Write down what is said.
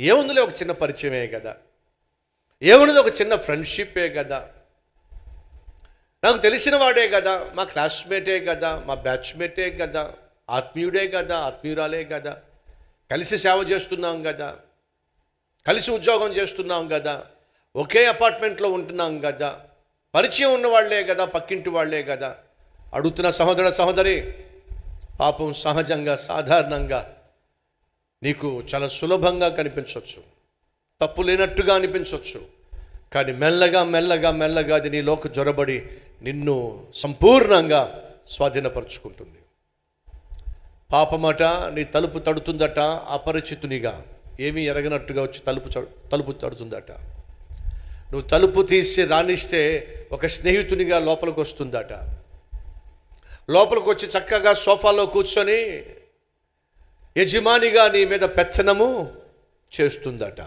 ఏముందిలే ఒక చిన్న పరిచయమే కదా? ఏమున్నది ఒక చిన్న ఫ్రెండ్షిప్పే కదా? నాకు తెలిసిన వాడే కదా మా క్లాస్మేటే కదా మా బ్యాచ్మేటే కదా ఆత్మీయుడే కదా ఆత్మీయురాలే కదా. కలిసి సేవ చేస్తున్నాం కదా. కలిసి ఉద్యోగం చేస్తున్నాం కదా. ఒకే అపార్ట్మెంట్లో ఉంటున్నాం కదా. పరిచయం ఉన్న వాళ్ళే కదా పక్కింటి వాళ్ళే కదా. అడుగుతున్న సహోదర సహోదరి పాపం సహజంగా సాధారణంగా నీకు చాలా సులభంగా కనిపించవచ్చు తప్పు లేనట్టుగా అనిపించవచ్చు కానీ మెల్లగా మెల్లగా మెల్లగా అది నీలోకి జొరబడి నిన్ను సంపూర్ణంగా స్వాధీనపరుచుకుంటుంది. పాపమట నీ తలుపు తడుతుందట అపరిచితునిగా. ఏమీ ఎరగనట్టుగా వచ్చి తలుపు తలుపు తడుతుందట. నువ్వు తలుపు తీసి రాణిస్తే ఒక స్నేహితునిగా లోపలికి వస్తుందట లోపలికి వచ్చి చక్కగా సోఫాలో కూర్చొని యజమానిగా నీ మీద పెత్తనము చేస్తుందట.